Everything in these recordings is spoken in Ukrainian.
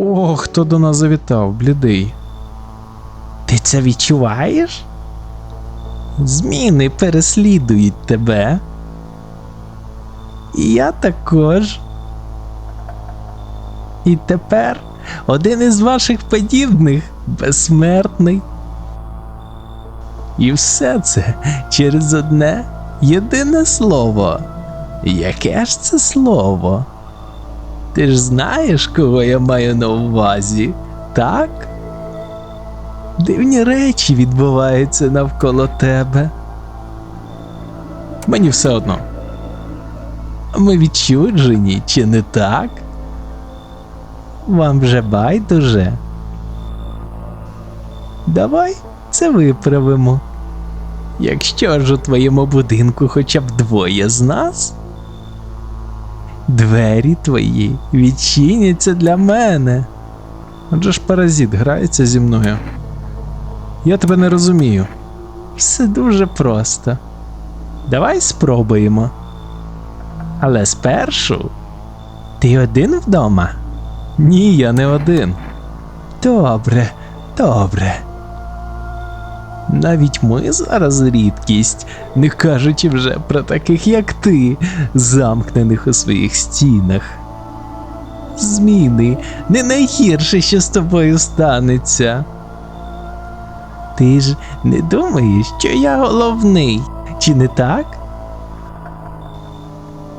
О, хто до нас завітав, блідий. Ти це відчуваєш? Зміни переслідують тебе. І я також. І тепер один із ваших подібних безсмертний. І все це через одне єдине слово. Яке ж це слово? Ти ж знаєш, кого я маю на увазі, так? Дивні речі відбуваються навколо тебе. Мені все одно. Ми відчуджені, чи не так? Вам вже байдуже. Давай це виправимо. Якщо ж у твоєму будинку хоча б двоє з нас, двері твої відчиняться для мене. Отже ж паразит грається зі мною. Я тебе не розумію. Все дуже просто. Давай спробуємо. Але спершу ти один вдома? Ні, я не один. Добре, добре. Навіть ми зараз рідкість, не кажучи вже про таких, як ти, замкнених у своїх стінах. Зміни не найгірше, що з тобою станеться. Ти ж не думаєш, що я головний, чи не так?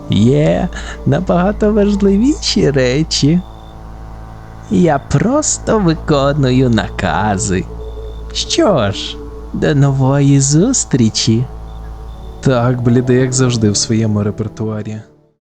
Є набагато важливіші речі. Я просто виконую накази. Що ж, до нової зустрічі. Так, бліде, як завжди, в своєму репертуарі.